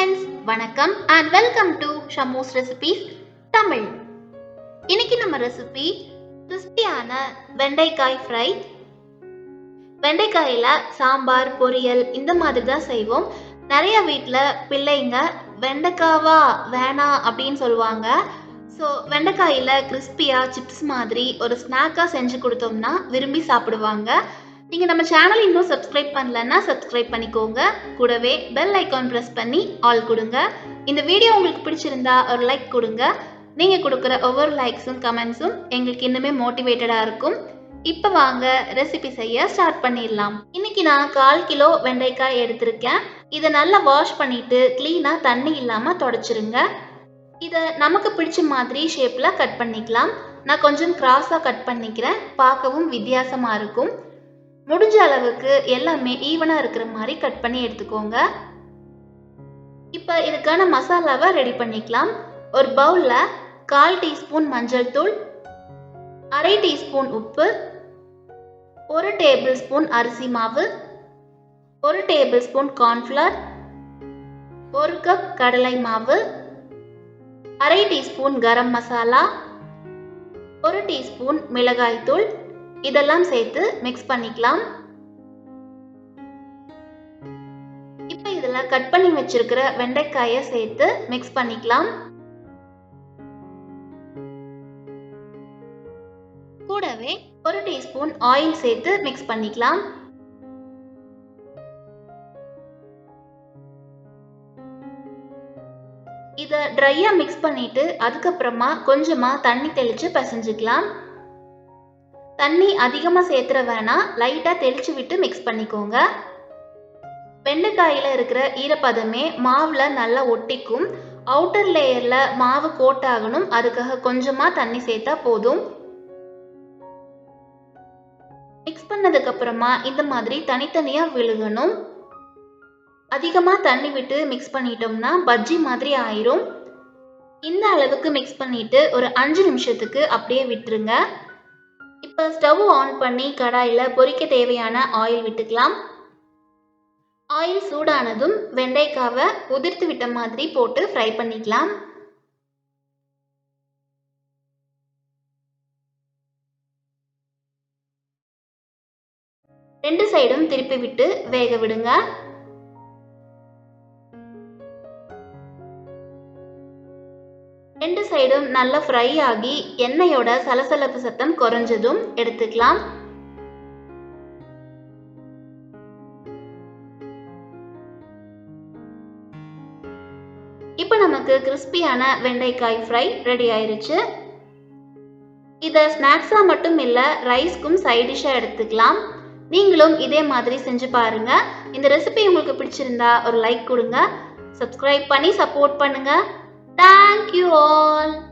வணக்கம் and welcome to Shamo's recipes Tamil. இன்னைக்கு நம்ம ரெசிபி கிறிஸ்பியான வெண்டைக்காய் ஃப்ரை வெண்டைக்காயில் சாம்பார் பொரியல் இந்த மாதிரி தான் செய்வோம். நிறைய வீட்டில் பிள்ளைங்க வெண்டைக்காவா வேணாம் அப்படின்னு சொல்லுவாங்க. ஸோ வெண்டைக்காயில் கிறிஸ்பியாக சிப்ஸ் மாதிரி ஒரு ஸ்நாக்காக செஞ்சு கொடுத்தோம்னா விரும்பி சாப்பிடுவாங்க. நீங்கள் நம்ம சேனல் இன்னும் சப்ஸ்கிரைப் பண்ணலன்னா சப்ஸ்கிரைப் பண்ணிக்கோங்க. கூடவே பெல் ஐக்கான் ப்ரெஸ் பண்ணி ஆல் கொடுங்க. இந்த வீடியோ உங்களுக்கு பிடிச்சிருந்தா ஒரு லைக் கொடுங்க. நீங்கள் கொடுக்குற ஒவ்வொரு லைக்ஸும் கமெண்ட்ஸும் எங்களுக்கு இன்னுமே மோட்டிவேட்டடாக இருக்கும். இப்போ வாங்க ரெசிபி செய்ய ஸ்டார்ட் பண்ணிடலாம். இன்னைக்கு நான் கால் கிலோ வெண்டைக்காய் எடுத்திருக்கேன். இதை நல்லா வாஷ் பண்ணிட்டு க்ளீனாக தண்ணி இல்லாமல் தொடச்சிருங்க. இதை நமக்கு பிடிச்ச மாதிரி ஷேப்பில் கட் பண்ணிக்கலாம். நான் கொஞ்சம் கிராஸாக கட் பண்ணிக்கிறேன். பார்க்கவும் வித்தியாசமாக இருக்கும். முடிஞ்ச அளவுக்கு எல்லாமே ஈவனாக இருக்கிற மாதிரி கட் பண்ணி எடுத்துக்கோங்க. இப்போ இதுக்கான மசாலாவை ரெடி பண்ணிக்கலாம். ஒரு பவுலில் கால் டீஸ்பூன் மஞ்சள் தூள் அரை டீஸ்பூன் உப்பு ஒரு டேபிள் ஸ்பூன் அரிசி மாவு ஒரு டேபிள் ஸ்பூன் கார்ன்ஃப்ளவர் ஒரு கப் கடலை மாவு அரை டீஸ்பூன் கரம் மசாலா ஒரு டீஸ்பூன் மிளகாய் தூள் இதெல்லாம் சேர்த்து மிக்ஸ் பண்ணிக்கலாம். இப்போ இதில் கட் பண்ணி வச்சிருக்கிற வெண்டைக்காயை சேர்த்து மிக்ஸ் பண்ணிக்கலாம். கூடவே ஒரு டீஸ்பூன் ஆயில் சேர்த்து மிக்ஸ் பண்ணிக்கலாம். இதை ட்ரையாக மிக்ஸ் பண்ணிட்டு அதுக்கப்புறமா கொஞ்சமாக தண்ணி தெளித்து பிசைஞ்சுக்கலாம். தண்ணி அதிகமாக சேர்த்துற வேணாம் லைட்டாக தெளித்து விட்டு மிக்ஸ் பண்ணிக்கோங்க. வெண்டைக்காயில் இருக்கிற ஈரப்பதமே மாவில் நல்லா ஒட்டிக்கும். அவுட்டர் லேயரில் மாவு கோட் ஆகணும் அதுக்காக கொஞ்சமாக தண்ணி சேர்த்தா போதும். மிக்ஸ் பண்ணதுக்கப்புறமா இந்த மாதிரி தனித்தனியாக விழுகணும். அதிகமாக தண்ணி விட்டு மிக்ஸ் பண்ணிட்டோம்னா பஜ்ஜி மாதிரி ஆயிரும். இந்த அளவுக்கு மிக்ஸ் பண்ணிட்டு ஒரு அஞ்சு நிமிஷத்துக்கு அப்படியே விட்டுருங்க. இப்போ ஸ்டவ் ஆன் பண்ணி கடாயில் பொரிக்க தேவையான ஆயில் விட்டுக்கலாம். ஆயில் சூடானதும் வெண்டைக்காவை உதிர்த்து விட்ட மாதிரி போட்டு ஃப்ரை பண்ணிக்கலாம். ரெண்டு சைடும் திருப்பி விட்டு வேக விடுங்க. ரெண்டு சைடும் நல்லா ஃப்ரை ஆகி எண்ணெயோட சலசலப்பு சத்தம் குறைஞ்சதும் எடுத்துக்கலாம். இப்போ நமக்கு கிறிஸ்பியான வெண்டைக்காய் ஃப்ரை ரெடி ஆயிருச்சு. இதை ஸ்நாக்ஸாக மட்டும் இல்லை ரைஸ்க்கும் சைடிஷாக எடுத்துக்கலாம். நீங்களும் இதே மாதிரி செஞ்சு பாருங்க. இந்த ரெசிபி உங்களுக்கு பிடிச்சிருந்தா ஒரு லைக் கொடுங்க. சப்ஸ்கிரைப் பண்ணி சப்போர்ட் பண்ணுங்கள் Thank you all.